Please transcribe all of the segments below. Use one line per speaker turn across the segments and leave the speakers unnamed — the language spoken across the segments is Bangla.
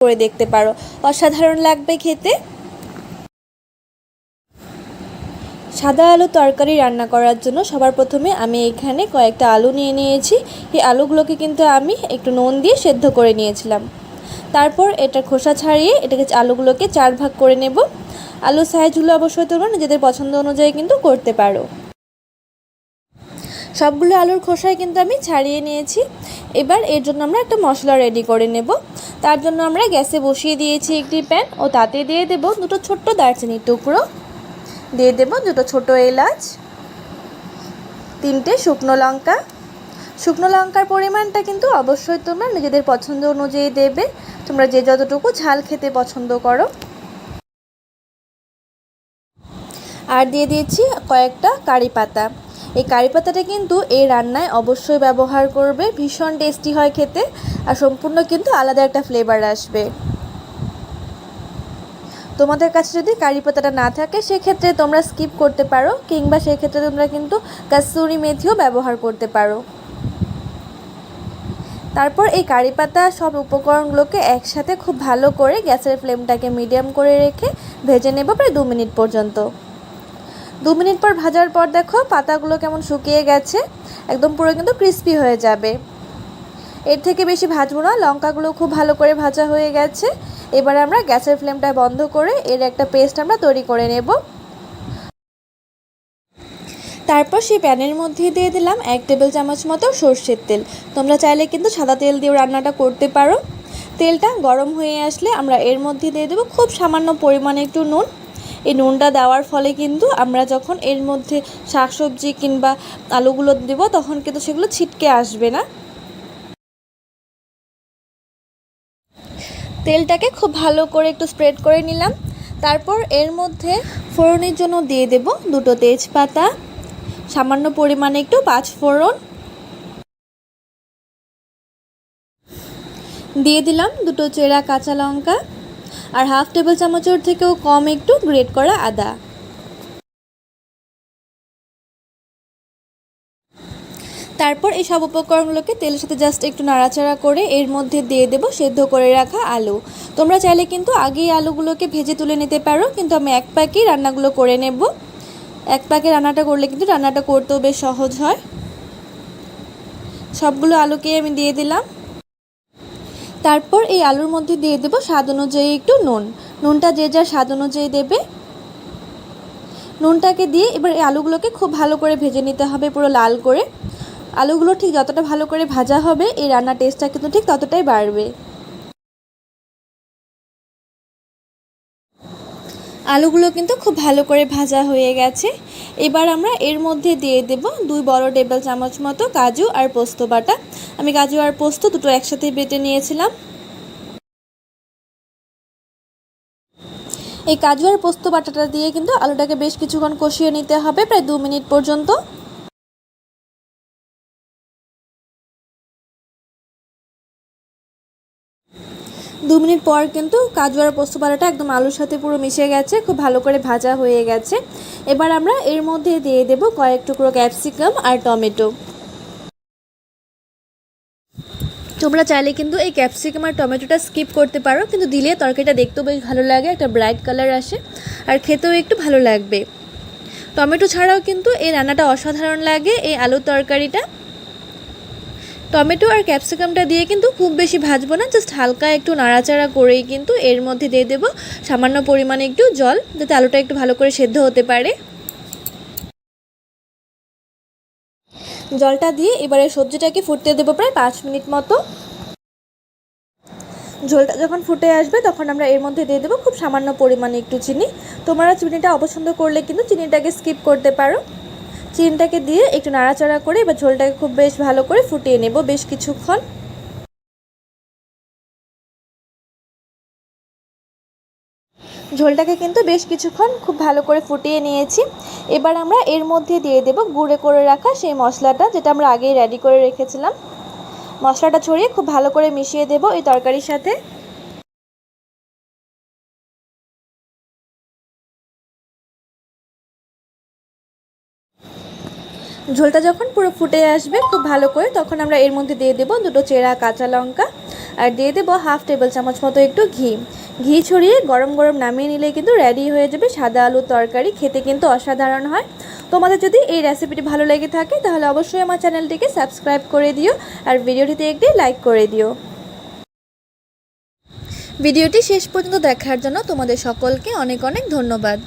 করে দেখতে পারো। অসাধারণ লাগবে খেতে। সাদা আলু তরকারি রান্না করার জন্য সবার প্রথমে আমি এখানে কয়েকটা আলু নিয়ে নিয়েছি। এই আলুগুলোকে কিন্তু আমি একটু নুন দিয়ে সেদ্ধ করে নিয়েছিলাম। তারপর এটা খোসা ছাড়িয়ে এটাকে আলুগুলোকে চার ভাগ করে নেব। আলুর সাইজগুলো অবশ্যই তোমরা নিজেদের পছন্দ অনুযায়ী কিন্তু করতে পারো। সবগুলো আলুর খোসায় কিন্তু আমি ছাড়িয়ে নিয়েছি। এবার এর জন্য আমরা একটা মশলা রেডি করে নেব। তার জন্য আমরা গ্যাসে বসিয়ে দিয়েছি একটি প্যান ও তাতে দিয়ে দেব দুটো ছোট্ট দারচিনির টুকরো। দিয়ে দেব দুটো ছোট এলাচ, তিনটে শুকনো লঙ্কা। শুকনো লঙ্কার পরিমাণটা কিন্তু অবশ্যই তোমরা নিজেদের পছন্দ অনুযায়ী দেবে। তোমরা যে যতটুকু ঝাল খেতে পছন্দ করো। আর দিয়ে দিয়েছি কয়েকটা কারি পাতা। এই কারি পাতাটা কিন্তু এই রান্নায় অবশ্যই ব্যবহার করবে। ভীষণ টেস্টি হয় খেতে আর সম্পূর্ণ কিন্তু আলাদা একটা ফ্লেভার আসবে। তোমাদের কাছে যদি কারি পাতাটা না থাকে, সেক্ষেত্রে তোমরা স্কিপ করতে পারো কিংবা সেক্ষেত্রে তোমরা কিন্তু কাসুরি মেথিও ব্যবহার করতে পারো। তারপর এই কারি পাতা সব উপকরণগুলোকে একসাথে খুব ভালো করে গ্যাসের ফ্লেমটাকে মিডিয়াম করে রেখে ভেজে নেব প্রায় দু মিনিট পর্যন্ত। দু মিনিট পর ভাজার পর দেখো পাতাগুলো কেমন শুকিয়ে গেছে, একদম পুরো কিন্তু ক্রিস্পি হয়ে যাবে। এর থেকে বেশি ভাজবো না, লঙ্কাগুলো খুব ভালো করে ভাজা হয়ে গেছে। এবার আমরা গ্যাসের ফ্লেমটা বন্ধ করে এর একটা পেস্ট আমরা তৈরি করে নেব। তারপর সেই প্যানের মধ্যে দিয়ে দিলাম এক টেবিল চামচ মতো সর্ষের তেল। তোমরা চাইলে কিন্তু সাদা তেল দিয়েও রান্নাটা করতে পারো। তেলটা গরম হয়ে আসলে আমরা এর মধ্যে দিয়ে দেবো খুব সামান্য পরিমাণে একটু নুন। এই নুনটা দেওয়ার ফলে কিন্তু আমরা যখন এর মধ্যে শাকসবজি কিংবা আলুগুলো দেব, তখন কিন্তু সেগুলো ছিটকে আসবে না। তেলটাকে খুব ভালো করে একটু স্প্রেড করে নিলাম। তারপর এর মধ্যে ফোড়নের জন্য দিয়ে দেব দুটো তেজপাতা, সামান্য পরিমাণে একটু পাঁচ ফোড়ন। দিয়ে দিলাম দুটো চেরা কাঁচা লঙ্কা। আর হাফ টেবিল চামচের থেকেও কম একটু গ্রেট করা আদা। তারপর এই সব উপকরণগুলোকে তেলের সাথে জাস্ট একটু নাড়াচাড়া করে এর মধ্যে দিয়ে দেবো সেদ্ধ করে রাখা আলু। তোমরা চাইলে কিন্তু আগেই আলুগুলোকে ভেজে তুলে নিতে পারো, কিন্তু আমি এক প্যাকেই রান্নাগুলো করে নেব। এক প্যাকে রান্নাটা করলে কিন্তু রান্নাটা করতেও বেশ সহজ হয়। সবগুলো আলুকে আমি দিয়ে দিলাম। তারপর এই আলুর মধ্যে দিয়ে দেবো স্বাদ অনুযায়ী একটু নুন। নুনটা যে যার স্বাদ অনুযায়ী দেবে। নুনটাকে দিয়ে এবার এই আলুগুলোকে খুব ভালো করে ভেজে নিতে হবে পুরো লাল করে। আলুগুলো ঠিক যতটা ভালো করে ভাজা হবে, এই রান্নার টেস্টটা কিন্তু ঠিক ততটাই বাড়বে। আলুগুলো কিন্তু খুব ভালো করে ভাজা হয়ে গেছে। এবার আমরা এর মধ্যে দিয়ে দেব দুই বড় টেবিল চামচ মতো কাজু আর পোস্ত বাটা। আমি কাজু আর পোস্ত দুটো একসাথে বেটে নিয়েছিলাম। এই কাজু আর পোস্ত বাটাটা দিয়ে কিন্তু আলুটাকে বেশ কিছুক্ষণ কষিয়ে নিতে হবে, প্রায় দু মিনিট পর্যন্ত। মিনিট পর কিন্তু কাজু আর পোস্ত বাটাটা একদম আলুর সাথে পুরো মিশে গেছে, খুব ভালো করে ভাজা হয়ে গেছে। এবার আমরা এর মধ্যে দিয়ে দেব কয়েক টুকরো ক্যাপসিকাম আর টমেটো। তোমরা চাইলে কিন্তু এই ক্যাপসিকাম আর টমেটোটা স্কিপ করতে পারো, কিন্তু দিলে তরকারিটা দেখতেও বেশ ভালো লাগে, একটা ব্রাইট কালার আসে, আর খেতেও একটু ভালো লাগবে। টমেটো ছাড়াও কিন্তু এই রান্নাটা অসাধারণ লাগে, এই আলুর তরকারিটা। টমেটো আর ক্যাপসিকামটা দিয়ে কিন্তু খুব বেশি ভাজবো না জাস্ট হালকা একটু নাড়াচাড়া করেই কিন্তু এর মধ্যে দিয়ে দেবো সামান্য পরিমাণে একটু জল, যাতে আলুটা একটু ভালো করে সেদ্ধ হতে পারে। জলটা দিয়ে এবারে সবজিটাকে ফুটতে দেবো প্রায় পাঁচ মিনিট মতো। ঝোলটা যখন ফুটে আসবে তখন আমরা এর মধ্যে দিয়ে দেবো খুব সামান্য পরিমাণে একটু চিনি। তোমরা চিনিটা অপছন্দ করলে কিন্তু চিনিটাকে স্কিপ করতে পারো। চিনিটাকে দিয়ে একটু নাড়াচাড়া করে এবার ঝোলটাকে খুব বেশ ভালো করে ফুটিয়ে নেব বেশ কিছুক্ষণ। ঝোলটাকে কিন্তু বেশ কিছুক্ষণ খুব ভালো করে ফুটিয়ে নিয়েছি। এবার আমরা এর মধ্যে দিয়ে দেব গুঁড়ে করে রাখা সেই মশলাটা যেটা আমরা আগেই রেডি করে রেখেছিলাম। মশলাটা ছড়িয়ে খুব ভালো করে মিশিয়ে দেব এই তরকারির সাথে। ঝোলটা যখন পুরো ফুটে আসবে খুব ভালো করে, তখন আমরা এর মধ্যে দিয়ে দেবো দুটো চেরা কাঁচা লঙ্কা আর দিয়ে দেবো হাফ টেবিল চামচ মতো একটু ঘি। ঘি ছড়িয়ে গরম গরম নামিয়ে নিলে কিন্তু রেডি হয়ে যাবে সাদা আলুর তরকারি, খেতে কিন্তু অসাধারণ হয়। তোমাদের যদি এই রেসিপিটি ভালো লেগে থাকে, তাহলে অবশ্যই আমার চ্যানেলটিকে সাবস্ক্রাইব করে দিও আর ভিডিওটিতে একটি লাইক করে দিও। ভিডিওটি শেষ পর্যন্ত দেখার জন্য তোমাদের সকলকে অনেক অনেক ধন্যবাদ।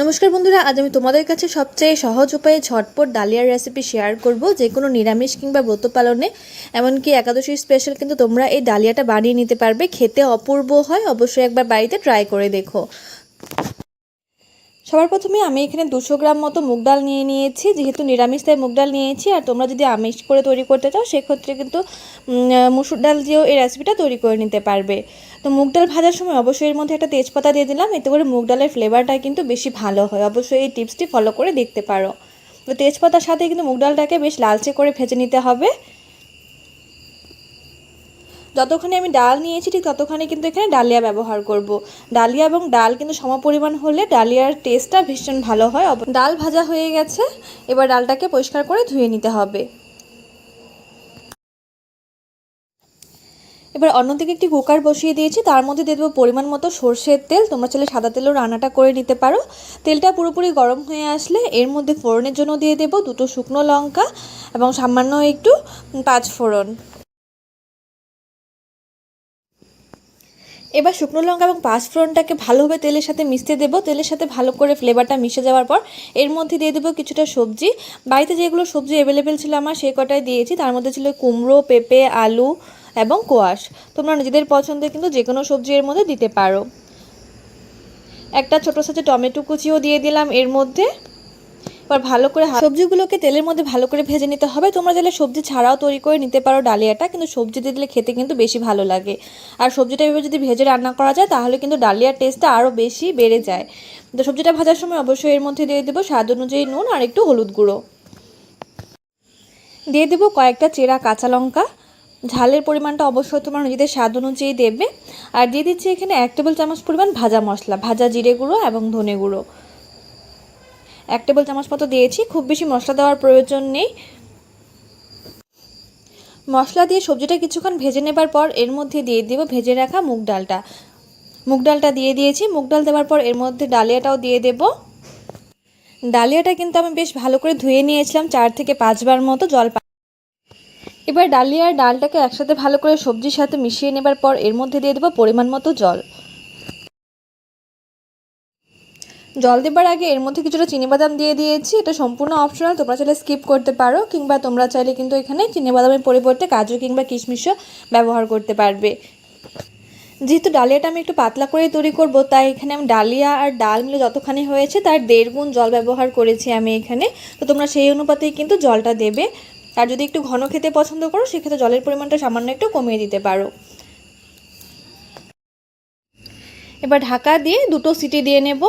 নমস্কার বন্ধুরা, আজ আমি তোমাদের কাছে সবচেয়ে সহজ উপায়ে ঝটপট ডালিয়ার রেসিপি শেয়ার করব, যে কোনো নিরামিষ কিংবা ব্রত পালনে। এমনকি একাদশীর স্পেশাল কিন্তু তোমরা এই ডালিয়াটা বানিয়ে নিতে পারবে, খেতে অপূর্ব হয়, অবশ্যই একবার বাড়িতে ট্রাই করে দেখো। সবার প্রথমে আমি এখানে দুশো গ্রাম মতো মুগ ডাল নিয়ে নিয়েছি, যেহেতু নিরামিষ তাই মুগ ডাল নিয়েছি, আর তোমরা যদি আমিষ করে তৈরি করতে চাও, সেক্ষেত্রে কিন্তু মুসুর ডাল দিয়েও এই রেসিপিটা তৈরি করে নিতে পারবে। তো মুগ ডাল ভাজার সময় অবশ্যই এর মধ্যে একটা তেজপাতা দিয়ে দিলাম, এতে করে মুগ ডালের ফ্লেভারটা কিন্তু বেশি ভালো হয়। অবশ্যই এই টিপসটি ফলো করে দেখতে পারো। তো তেজপাতার সাথে কিন্তু মুগ ডালটাকে বেশ লালচে করে ভেজে নিতে হবে। যতখানি আমি ডাল নিয়েছি, ঠিক ততখানি কিন্তু এখানে ডালিয়া ব্যবহার করব। ডালিয়া এবং ডাল কিন্তু সমপরিমাণ হলে ডালিয়ার টেস্টটা ভীষণ ভালো হয়। ডাল ভাজা হয়ে গেছে, এবার ডালটাকে পরিষ্কার করে ধুয়ে নিতে হবে। এবার অন্যদিকে একটি কুকার বসিয়ে দিয়েছি, তার মধ্যে দিয়ে দেবো পরিমাণ মতো সর্ষের তেল। তোমরা চাইলে সাদা তেলেও রান্নাটা করে নিতে পারো। তেলটা পুরোপুরি গরম হয়ে আসলে এর মধ্যে ফোড়নের জন্য দিয়ে দেবো দুটো শুকনো লঙ্কা এবং সামান্য একটু পাঁচ ফোড়ন এবার শুকনো লঙ্কা এবং পাঁচফোড়নটাকে ভালোভাবে তেলের সাথে মিশতে দেবো। তেলের সাথে ভালো করে ফ্লেভারটা মিশে যাওয়ার পর এর মধ্যে দিয়ে দেবো কিছুটা সবজি। বাড়িতে যেগুলো সবজি অ্যাভেলেবেল ছিল আমার সে কটাই দিয়েছি। তার মধ্যে ছিল কুমড়ো, পেঁপে, আলু এবং কোয়াশ। তোমরা নিজেদের পছন্দে কিন্তু যে কোনো সবজি এর মধ্যে দিতে পারো। একটা ছোটো সাথে টমেটো কুচিও দিয়ে দিলাম এর মধ্যে। এবার ভালো করে সবজিগুলোকে তেলের মধ্যে ভালো করে ভেজে নিতে হবে। তোমরা চাইলে সবজি ছাড়াও তৈরি করে নিতে পারো ডালিয়াটা, কিন্তু সবজি দিলে খেতে কিন্তু বেশি ভালো লাগে। আর সবজিটা এভাবে যদি ভেজে রান্না করা যায়, তাহলে কিন্তু ডালিয়ার টেস্টটা আরও বেশি বেড়ে যায়। তো সবজিটা ভাজার সময় অবশ্যই এর মধ্যে দিয়ে দেবো স্বাদ অনুযায়ী নুন আর একটু হলুদ গুঁড়ো। দিয়ে দেবো কয়েকটা চেরা কাঁচা লঙ্কা। ঝালের পরিমাণটা অবশ্যই তোমার নিজেদের স্বাদ অনুযায়ী দেবে। আর দিয়ে দিচ্ছি এখানে এক টেবিল চামচ পরিমাণ ভাজা মশলা, ভাজা জিরে গুঁড়ো এবং ধনে গুঁড়ো। এক টেবিল চামচ মতো দিয়েছি। খুব বেশি মশলা দেওয়ার প্রয়োজন নেই। মশলা দিয়ে সবজিটা কিছুক্ষণ ভেজে নেবার পর এর মধ্যে দিয়ে দেবো ভেজে রাখা মুগ ডালটা। মুগ ডালটা দিয়ে দিয়েছি। মুগ ডাল দেওয়ার পর এর মধ্যে ডালিয়াটাও দিয়ে দেব। ডালিয়াটা কিন্তু আমি বেশ ভালো করে ধুয়ে নিয়েছিলাম চার থেকে পাঁচবার মতো জল এবার ডালিয়া আর ডালটাকে একসাথে ভালো করে সবজির সাথে মিশিয়ে নেবার পর এর মধ্যে দিয়ে দেবো পরিমাণ মতো জল। জল দেবার আগে এর মধ্যে কিছুটা বাদাম দিয়ে দিয়েছি। এটা সম্পূর্ণ অপশনাল তোমরা চাইলে স্কিপ করতে পারো, কিংবা তোমরা চাইলে কিন্তু এখানে বাদামের পরিবর্তে কাজু কিংবা কিশমিশও ব্যবহার করতে পারবে। যেহেতু ডালিয়াটা আমি একটু পাতলা করে তৈরি করব, তাই এখানে আমি ডালিয়া আর ডাল মিলে যতখানি হয়েছে তার দেড় গুণ জল ব্যবহার করেছি আমি এখানে। তো তোমরা সেই অনুপাতেই কিন্তু জলটা দেবে। আর যদি একটু ঘন খেতে পছন্দ করো, সেক্ষেত্রে জলের পরিমাণটা সামান্য একটু কমিয়ে দিতে পারো। এবার ঢাকা দিয়ে দুটো সিটি দিয়ে নেব।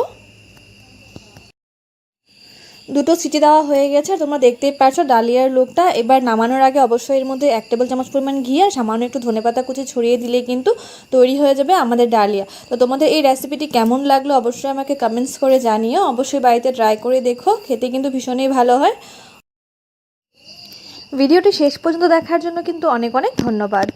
দুটো সিটি দেওয়া হয়ে গেছে তোমরা দেখতেই পাচ্ছ ডালিয়ার লুকটা। এবার নামানোর আগে অবশ্যই এর মধ্যে এক টেবিল চামচ পরিমাণ ঘি আর সামান্য একটু ধনেপাতা কুচি ছড়িয়ে দিলে কিন্তু তৈরি হয়ে যাবে আমাদের ডালিয়া। তো তোমাদের এই রেসিপিটি কেমন লাগল অবশ্যই আমাকে কমেন্টস করে জানিও। অবশ্যই বাড়িতে ট্রাই করে দেখো, খেতে কিন্তু ভীষণই ভালো হয়। ভিডিওটি শেষ পর্যন্ত দেখার জন্য কিন্তু অনেক অনেক ধন্যবাদ।